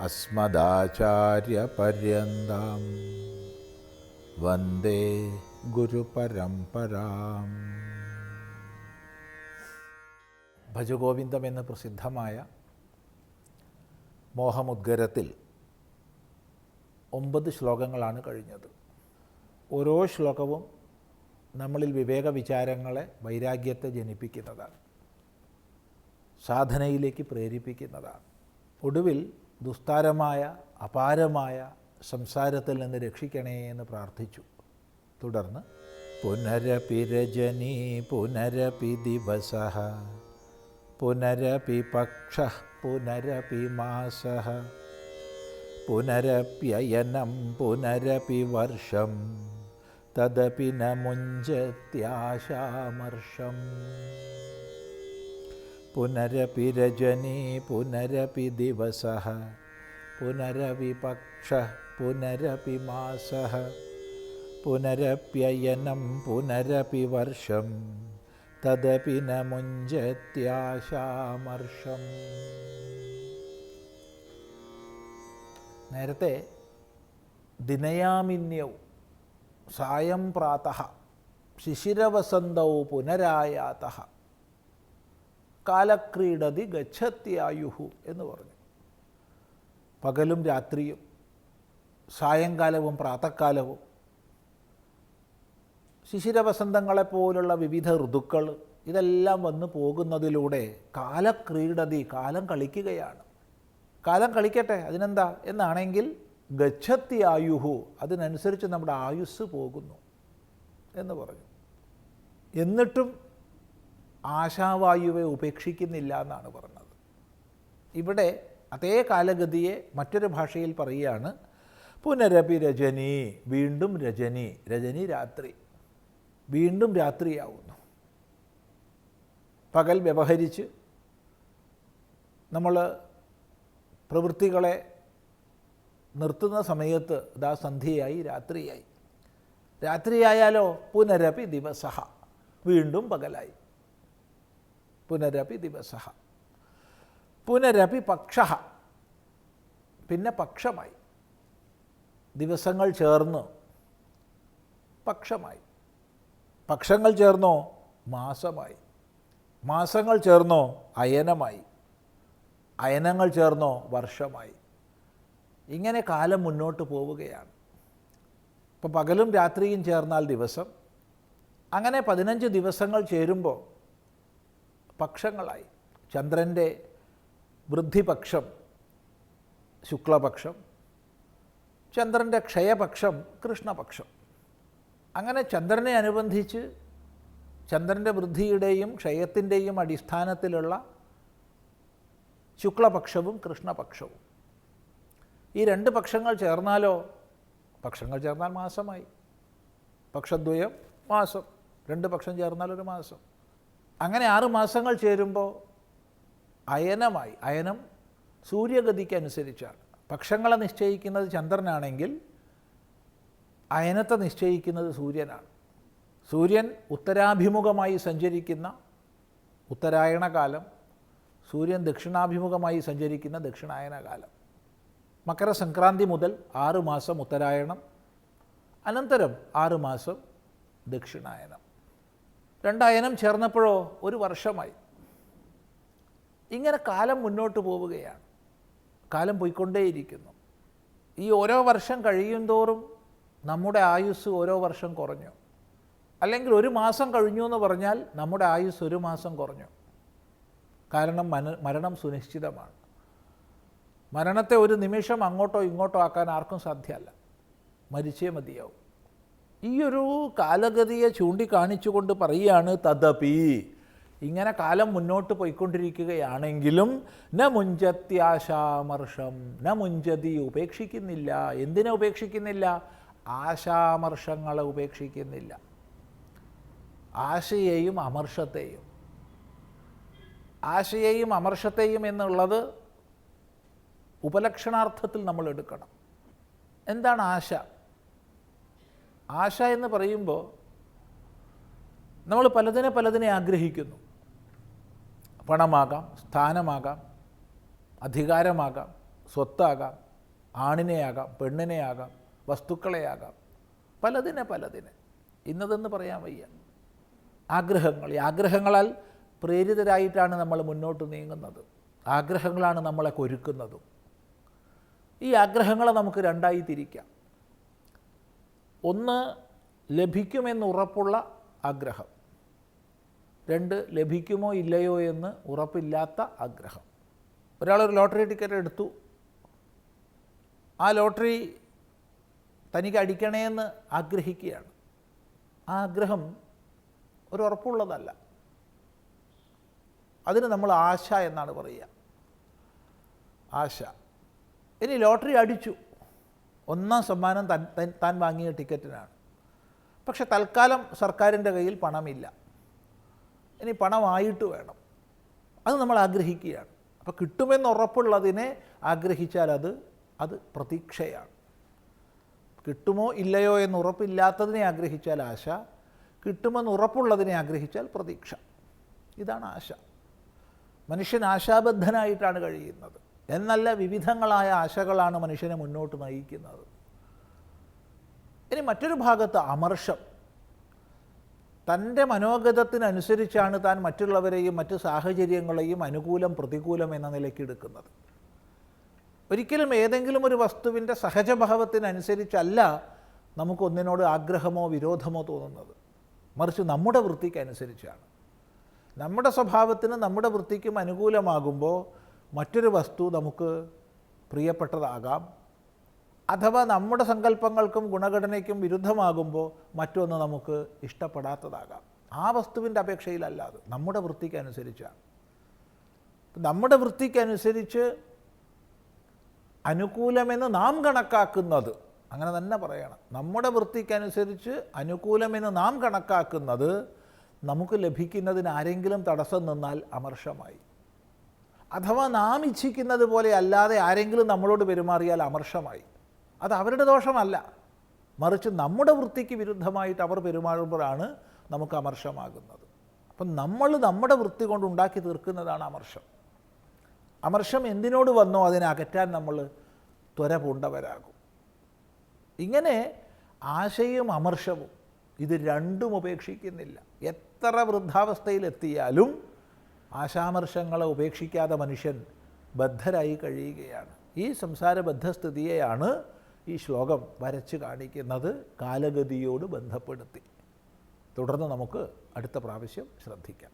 അസ്മദാചാര്യപര്യന്താം. വന്ദേ ഗുരുപരമ്പരാം. ഭജഗോവിന്ദം എന്ന് പ്രസിദ്ധമായ മോഹമുദ്ഗരത്തിൽ ഒമ്പത് ശ്ലോകങ്ങളാണ് കഴിഞ്ഞത്. ഓരോ ശ്ലോകവും നമ്മളിൽ വിവേക വിചാരങ്ങളെ വൈരാഗ്യത്തെ ജനിപ്പിക്കുന്നതാണ്. സാധനയിലേക്ക് പ്രേരിപ്പിക്കുന്നതാണ്. ഒടുവിൽ ദുസ്താരമായ അപാരമായ സംസാരത്തിൽ നിന്ന് രക്ഷിക്കണേ എന്ന് പ്രാർത്ഥിച്ചു. തുടർന്ന് പുനരപി രജനി പുനരപി ദിവസ പുനരപി പക്ഷ പുനരപി മാസ പുനരപ്യയനം പുനരപി വർഷം തദപി ന മുഞ്ചത്യാശാമർഷം. പുനരപി രജനി പുനരപി ദിവസ പുനരപി പക്ഷ പുനരപി മാസ പുനരപ്യയനം പുനരപി വർഷം തദപി ന മുഞ്ചത്യാശാമർഷം നേരത്തെ ദിനയാമിന്യവും സായം പ്രാത ശിശിരവസന്തൗ പുനരായാത. കാലക്രീഡതി ഗച്ഛത്യായുഹു എന്ന് പറഞ്ഞു. പകലും രാത്രിയും സായങ്കാലവും പ്രാതക്കാലവും ശിശിരവസന്തങ്ങളെപ്പോലുള്ള വിവിധ ഋതുക്കൾ ഇതെല്ലാം വന്നു പോകുന്നതിലൂടെ കാലക്രീഡതി കാലം കളിക്കുകയാണ്. കാലം കളിക്കട്ടെ അതിനെന്താ? എന്നാണെങ്കിൽ ഗച്ഛത്തി ആയുഹു അതിനനുസരിച്ച് നമ്മുടെ ആയുസ് പോകുന്നു എന്ന് പറഞ്ഞു. എന്നിട്ടും ആശാവായുവെ ഉപേക്ഷിക്കുന്നില്ല എന്നാണ് പറഞ്ഞത്. ഇവിടെ അതേ കാലഗതിയെ മറ്റൊരു ഭാഷയിൽ പറയുകയാണ് പുനരപി രജനി വീണ്ടും രജനി രജനി രാത്രി വീണ്ടും രാത്രിയാവുന്നു. പകൽ വ്യവഹരിച്ച് നമ്മൾ പ്രവൃത്തികളെ നിർത്തുന്ന സമയത്ത് ഇതാ സന്ധ്യയായി രാത്രിയായി. രാത്രിയായാലോ പുനരപി ദിവസ വീണ്ടും പകലായി. പുനരപി ദിവസ പുനരപി പക്ഷ പിന്നെ പക്ഷമായി. ദിവസങ്ങൾ ചേർന്ന്. പക്ഷമായി. പക്ഷങ്ങൾ ചേർന്നോ? മാസമായി. മാസങ്ങൾ ചേർന്നോ? അയനമായി. അയനങ്ങൾ ചേർന്നോ? വർഷമായി. ഇങ്ങനെ കാലം മുന്നോട്ട് പോവുകയാണ്. ഇപ്പോൾ പകലും രാത്രിയും ചേർന്നാൽ ദിവസം. അങ്ങനെ പതിനഞ്ച് ദിവസങ്ങൾ ചേരുമ്പോൾ പക്ഷങ്ങളായി. ചന്ദ്രന്റെ വൃദ്ധിപക്ഷം ശുക്ലപക്ഷം ചന്ദ്രന്റെ ക്ഷയപക്ഷം കൃഷ്ണപക്ഷം. അങ്ങനെ ചന്ദ്രനെ അനുബന്ധിച്ച് ചന്ദ്രന്റെ വൃദ്ധിയുടെയും ക്ഷയത്തിന്റെയും അടിസ്ഥാനത്തിലുള്ള ശുക്ലപക്ഷവും കൃഷ്ണപക്ഷവും. ഈ രണ്ട് പക്ഷങ്ങൾ ചേർന്നാലോ? പക്ഷങ്ങൾ ചേർന്നാൽ മാസമായി. പക്ഷദ്വയം മാസം. രണ്ട് പക്ഷം ചേർന്നാൽ ഒരു മാസം. അങ്ങനെ ആറ് മാസങ്ങൾ ചേരുമ്പോൾ അയനമായി അയനം സൂര്യഗതിക്ക് അനുസരിച്ചാണ്. പക്ഷങ്ങളെ നിശ്ചയിക്കുന്നത് ചന്ദ്രനാണെങ്കിൽ അയനത്തെ നിശ്ചയിക്കുന്നത് സൂര്യനാണ്. സൂര്യൻ ഉത്തരാഭിമുഖമായി സഞ്ചരിക്കുന്ന ഉത്തരായണകാലം സൂര്യൻ ദക്ഷിണാഭിമുഖമായി സഞ്ചരിക്കുന്ന ദക്ഷിണായനകാലം മകരസംക്രാന്തി മുതൽ ആറുമാസം ഉത്തരായണം അനന്തരം ആറുമാസം ദക്ഷിണായനം. രണ്ടായനം ചേർന്നപ്പോഴോ ഒരു വർഷമായി. ഇങ്ങനെ കാലം മുന്നോട്ട് പോവുകയാണ്. കാലം പോയിക്കൊണ്ടേയിരിക്കുന്നു. ഈ ഓരോ വർഷം കഴിയും തോറും നമ്മുടെ ആയുസ് ഓരോ വർഷം കുറഞ്ഞു. അല്ലെങ്കിൽ ഒരു മാസം കഴിഞ്ഞു എന്ന് പറഞ്ഞാൽ നമ്മുടെ ആയുസ് ഒരു മാസം കുറഞ്ഞു. കാരണം മരണം സുനിശ്ചിതമാണ്. മരണത്തെ ഒരു നിമിഷം അങ്ങോട്ടോ ഇങ്ങോട്ടോ ആക്കാൻ ആർക്കും സാധ്യമല്ല. മരിച്ചേ മതിയാവും. ഈ ഒരു കാലഗതിയെ ചൂണ്ടിക്കാണിച്ചുകൊണ്ട് പറയുകയാണ് തദപി. ഇങ്ങനെ കാലം മുന്നോട്ട് പോയിക്കൊണ്ടിരിക്കുകയാണെങ്കിലും ന മുഞ്ചത്യാശാമർഷം ന മുഞ്ചതി ഉപേക്ഷിക്കുന്നില്ല. എന്തിനെ ഉപേക്ഷിക്കുന്നില്ല? ആശാമർഷങ്ങളെ ഉപേക്ഷിക്കുന്നില്ല. ആശയെയും അമർഷത്തെയും. ആശയെയും അമർഷത്തെയും എന്നുള്ളത് ഉപലക്ഷണാർത്ഥത്തിൽ നമ്മൾ എടുക്കണം. എന്താണ് ആശ? ആശ എന്ന് പറയുമ്പോൾ നമ്മൾ പലതിനെ പലതിനെ ആഗ്രഹിക്കുന്നു. പണമാകാം സ്ഥാനമാകാം അധികാരമാകാം സ്വത്താകാം ആണിനെയാകാം പെണ്ണിനെയാകാം വസ്തുക്കളെയാകാം. പലതിനെ പലതിനെ. ഇന്നതെന്ന് പറയാൻ വയ്യ. ആഗ്രഹങ്ങൾ. ഈ ആഗ്രഹങ്ങളാൽ പ്രേരിതരായിട്ടാണ് നമ്മൾ മുന്നോട്ട് നീങ്ങുന്നത്. ആഗ്രഹങ്ങളാണ് നമ്മളെ കൊരുക്കുന്നതും. ഈ ആഗ്രഹങ്ങളെ നമുക്ക് രണ്ടായി തിരിക്കാം. ഒന്ന് ലഭിക്കുമെന്ന് ഉറപ്പുള്ള ആഗ്രഹം. രണ്ട് ലഭിക്കുമോ ഇല്ലയോ എന്ന് ഉറപ്പില്ലാത്ത ആഗ്രഹം. ഒരാളൊരു ലോട്ടറി ടിക്കറ്റ് എടുത്തു. ആ ലോട്ടറി തനിക്ക് അടിക്കണേന്ന് ആഗ്രഹിക്കുകയാണ്. ആ ആഗ്രഹം ഒരു ഉറപ്പുള്ളതല്ല. അതിന് നമ്മൾ ആശ എന്നാണ് പറയുക. ആശ. ഇനി ലോട്ടറി അടിച്ചു. ഒന്നാം സമ്മാനം താൻ താൻ- വാങ്ങിയ ടിക്കറ്റിനാണ്. പക്ഷെ തൽക്കാലം സർക്കാരിന്റെ കയ്യിൽ പണമില്ല. ഇനി പണമായിട്ട് വേണം. അത് നമ്മൾ ആഗ്രഹിക്കുകയാണ്. അപ്പോൾ കിട്ടുമെന്ന് ഉറപ്പുള്ളതിനെ ആഗ്രഹിച്ചാൽ അത് അത് പ്രതീക്ഷയാണ്. കിട്ടുമോ ഇല്ലയോ എന്ന് ഉറപ്പില്ലാത്തതിനെ ആഗ്രഹിച്ചാൽ ആശ. കിട്ടുമെന്ന് ഉറപ്പുള്ളതിനെ ആഗ്രഹിച്ചാൽ പ്രതീക്ഷ. ഇതാണ് ആശ. മനുഷ്യൻ ആശാബദ്ധനായിട്ടാണ് കഴിയുന്നത്. എന്നല്ല വിവിധങ്ങളായ ആശകളാണ് മനുഷ്യനെ മുന്നോട്ട് നയിക്കുന്നത്. ഇനി മറ്റൊരു ഭാഗത്ത് അമർഷം. തന്റെ മനോഗതത്തിനനുസരിച്ചാണ് താൻ മറ്റുള്ളവരെയും മറ്റു സാഹചര്യങ്ങളെയും അനുകൂലം പ്രതികൂലം എന്ന നിലയ്ക്ക് എടുക്കുന്നത്. ഒരിക്കലും ഏതെങ്കിലും ഒരു വസ്തുവിന്റെ സഹജഭാവത്തിനനുസരിച്ചല്ല നമുക്കൊന്നിനോട് ആഗ്രഹമോ വിരോധമോ തോന്നുന്നത്. മറിച്ച് നമ്മുടെ വൃത്തിക്കനുസരിച്ചാണ്. നമ്മുടെ സ്വഭാവത്തിന് നമ്മുടെ വൃത്തിക്കും അനുകൂലമാകുമ്പോൾ മറ്റൊരു വസ്തു നമുക്ക് പ്രിയപ്പെട്ടതാകാം. അഥവാ നമ്മുടെ സങ്കല്പങ്ങൾക്കും ഗുണഘടനയ്ക്കും വിരുദ്ധമാകുമ്പോൾ മറ്റൊന്ന് നമുക്ക് ഇഷ്ടപ്പെടാത്തതാകാം. ആ വസ്തുവിന്റെ അപേക്ഷയിലല്ലാതെ നമ്മുടെ വൃത്തിക്കനുസരിച്ചാണ്. നമ്മുടെ വൃത്തിക്കനുസരിച്ച് അനുകൂലമെന്ന് നാം കണക്കാക്കുന്നത് അങ്ങനെ തന്നെ പറയണം. നമ്മുടെ വൃത്തിക്കനുസരിച്ച് അനുകൂലമെന്ന് നാം കണക്കാക്കുന്നത് നമുക്ക് ലഭിക്കുന്നതിന് ആരെങ്കിലും തടസ്സം നിന്നാൽ അമർഷമായി. അഥവാ നാം ഇച്ഛിക്കുന്നത് പോലെ അല്ലാതെ ആരെങ്കിലും നമ്മളോട് പെരുമാറിയാൽ അമർഷമായി. അത് അവരുടെ ദോഷമല്ല. മറിച്ച് നമ്മുടെ വൃത്തിക്ക് വിരുദ്ധമായിട്ട് അവർ പെരുമാറുമ്പോഴാണ് നമുക്ക് അമർഷമാകുന്നത്. അപ്പം നമ്മൾ നമ്മുടെ വൃത്തി കൊണ്ട് ഉണ്ടാക്കി തീർക്കുന്നതാണ് അമർഷം. അമർഷം എന്തിനോട് വന്നോ അതിനെ അകറ്റാൻ നമ്മൾ ത്വര പൂണ്ടവരാകും. ഇങ്ങനെ ആശയും അമർഷവും ഇത് രണ്ടും ഉപേക്ഷിക്കുന്നില്ല. എത്ര വൃദ്ധാവസ്ഥയിലെത്തിയാലും ആശാമർഷങ്ങളെ ഉപേക്ഷിക്കാതെ മനുഷ്യൻ ബദ്ധരായി കഴിയുകയാണ്. ഈ സംസാരബദ്ധസ്ഥിതിയെയാണ് ഈ ശ്ലോകം വരച്ച് കാണിക്കുന്നത് കാലഗതിയോട് ബന്ധപ്പെടുത്തി. തുടർന്ന് നമുക്ക് അടുത്ത പ്രാവശ്യം ശ്രദ്ധിക്കാം.